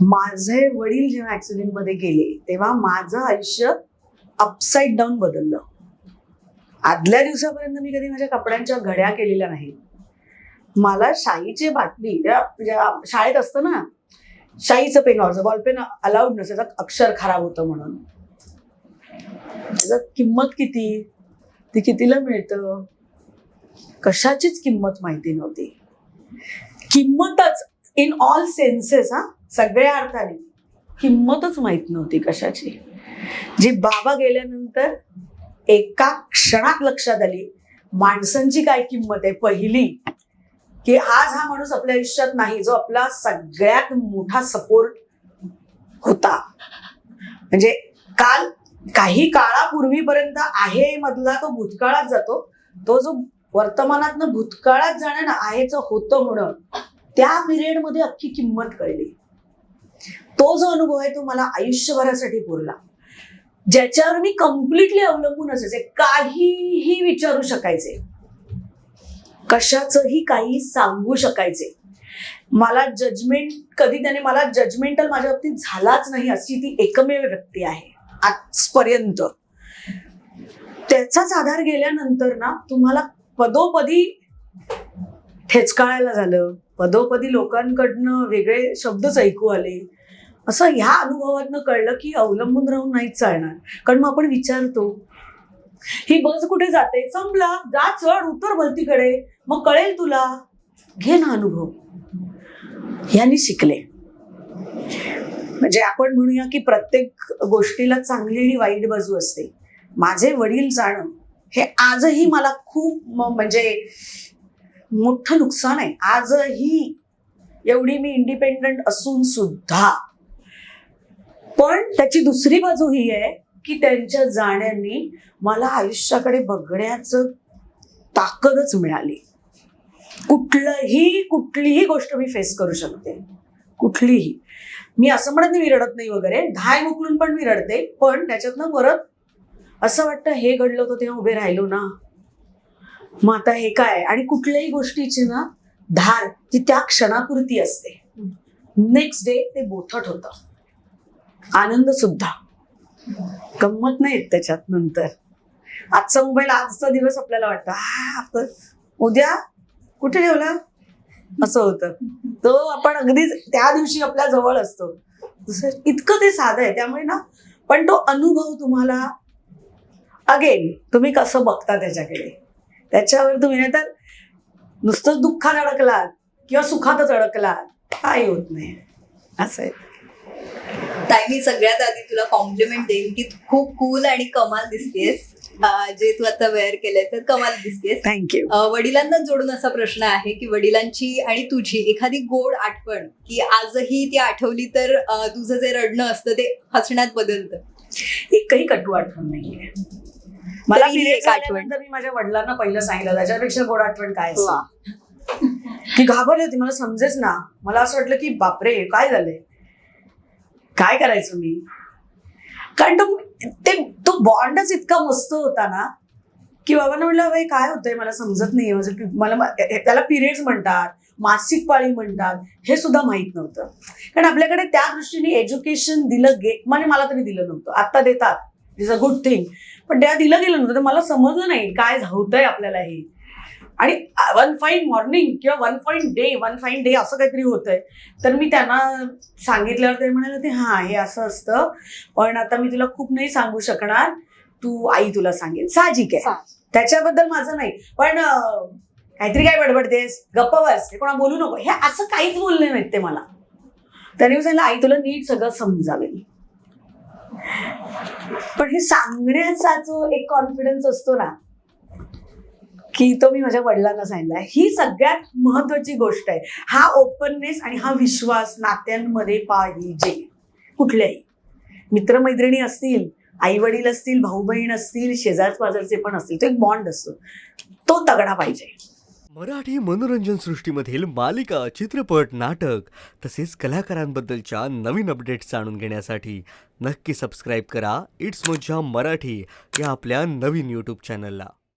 माझे वडील जेव्हा ऍक्सिडेंटमध्ये गेले तेव्हा माझं आयुष्य अपसाईड डाऊन बदललं. आदल्या दिवसापर्यंत मी कधी माझ्या कपड्यांच्या घड्या केलेल्या नाही मला शाईची बाटली शाळेत असतं ना शाईचं पेन वाजतं बॉलपेन अलाउड नसतं अक्षर खराब होतं म्हणून. त्याचं किंमत किती? ती कितीला मिळतं? कशाचीच किंमत माहिती नव्हती. किंमतच इन ऑल सेन्सेस हा. सगळ्या अर्थाने. किंमतच माहीत नव्हती कशाची. जी बाबा गेल्यानंतर एका क्षणात लक्षात आली माणसांची काय किंमत आहे पहिली? की आज हा माणूस आपल्या आयुष्यात नाही जो आपला सगळ्यात मोठा सपोर्ट होता. म्हणजे काल काही काळापूर्वीपर्यंत आहे मधला तो भूतकाळात जातो. तो जो वर्तमानातनं भूतकाळात जाणं ना आहेचं होतं होणं त्या पिरियडमध्ये अख्खी किंमत कळली. तो जो अनुभव आहे तो मला आयुष्यभरासाठी पुरला. ज्याच्यावर मी कम्प्लिटली अवलंबून असायचे. काहीही विचारू शकायचे. कशाचंही काही सांगू शकायचे. मला जजमेंट कधी त्याने मला जजमेंटल माझ्या बाबतीत झालाच नाही अशी ती एकमेव व्यक्ती आहे. आजपर्यंत. त्याचाच आधार गेल्यानंतर ना तुम्हाला पदोपदी ठेचकाळायला झालं. पदोपदी लोकांकडनं वेगळे शब्दच ऐकू आले. असं ह्या अनुभवातनं कळलं की अवलंबून राहून नाही चालणार. कारण मग आपण विचारतो ही बस कुठे जाते? संपला. जा चढ उतर भलतीकडे. मग कळेल तुला. घे ना अनुभव. यांनी शिकले. म्हणजे आपण म्हणूया की प्रत्येक गोष्टीला चांगली आणि वाईट बाजू असते. माझे वडील जाणं हे आजही मला खूप म्हणजे मोठं नुकसान आहे. आजही एवढी मी इंडिपेंडंट असून सुद्धा पण त्याची दुसरी बाजू ही आहे की त्यांच्या जाण्याने मला आयुष्याकडे बघण्याचं ताकदच मिळाली. कुठलंही कुठलीही गोष्ट मी फेस करू शकते. कुठलीही. मी असं म्हणत नाही मी रडत नाही वगैरे. धाय मोकलून पण मी रडते. पण त्याच्यातनं परत असं वाटतं हे घडलं होतं तेव्हा उभे राहिलो ना. मग आता हे काय? आणि कुठल्याही गोष्टीची ना धार ती त्या क्षणापुरती असते. नेक्स्ट डे ते बोथट होतं. आनंद सुद्धा गंमत नाही त्याच्यात नंतर. आजचा मोबाईल आजचा दिवस आपल्याला वाटतं हा आपण उद्या कुठे ठेवला? असं होतं. तो आपण अगदीच त्या दिवशी आपल्या जवळ असतो. दुसरं इतकं ते साधं आहे. त्यामुळे ना पण तो अनुभव तुम्हाला अगेन तुम्ही कसं बघता त्याच्याकडे? त्याच्यावर तुम्ही नाही तर नुसतं दुःखात अडकलात किंवा सुखातच अडकलात. काही होत नाही. असं आहे. ताई मी सगळ्यात आधी तुला कॉम्प्लिमेंट देईन की तू खूप कूल आणि कमाल दिसतेस. जे तू आता वेअर केलंय तर कमाल दिसतेस. थँक्यू वडिलांना जोडून असा प्रश्न आहे की वडिलांची आणि तुझी एखादी गोड आठवण की आजही ती आठवली तर तुझं जे रडणं असतं ते हसण्यात बदलतं. एकही कटू आठवण नाहीये. मला एक आठवण. मी माझ्या वडिलांना पहिलं सांगितलं त्याच्यापेक्षा गोड आठवण काय की घाबरली होती. मला समजेच ना. मला असं वाटलं की बापरे काय झालंय? काय करायचं मी? कारण तो ते तो बॉन्डच इतका मस्त होता ना की बाबांना म्हटलं बाई काय होतंय? मला समजत नाहीये. म्हणजे मला त्याला पिरियड्स म्हणतात मासिक पाळी म्हणतात हे सुद्धा माहीत नव्हतं. कारण आपल्याकडे त्या दृष्टीने एज्युकेशन दिलं गे म्हणजे मला तरी दिलं नव्हतं. आता देतात. इज अ गुड थिंग पण त्या दिलं गेलं नव्हतं. मला समजलं नाही काय होतंय आपल्याला हे? आणि वन फाईन मॉर्निंग किंवा one fine day one fine day असं काहीतरी होतंय. तर मी त्यांना सांगितल्यावर ते म्हणाले ते हां हे असं असतं. पण आता मी तुला खूप नाही सांगू शकणार. तू आई तुला सांगेल. साहजिक आहे. त्याच्याबद्दल माझं नाही. पण काहीतरी काय बडबडतेस? गप्प बस. हे कोणा बोलू नको. हे असं काहीच बोलले नाहीत ते मला. त्याने सांगितलं आई तुला नीट सगळं समजावेल. पण हे सांगण्याचा जो एक कॉन्फिडन्स असतो ना की तो मी माझ्या वडिलांना सांगितला ही सगळ्यात महत्वाची गोष्ट आहे. हा ओपननेस आणि हा विश्वास नात्यांमध्ये पाहिजे. कुठल्याही. मित्रमैत्रिणी असतील आई वडील असतील भाऊ बहीण असतील शेजार पाजारचे पण असतील तो एक बॉन्ड असतो. तो तगडा पाहिजे. मराठी मनोरंजन सृष्टीमधील मालिका चित्रपट नाटक तसेच कलाकारांबद्दलच्या नवीन अपडेट्स जाणून घेण्यासाठी नक्की सबस्क्राईब करा. इट्स मज्जा मराठी या आपल्या नवीन यूट्यूब चॅनलला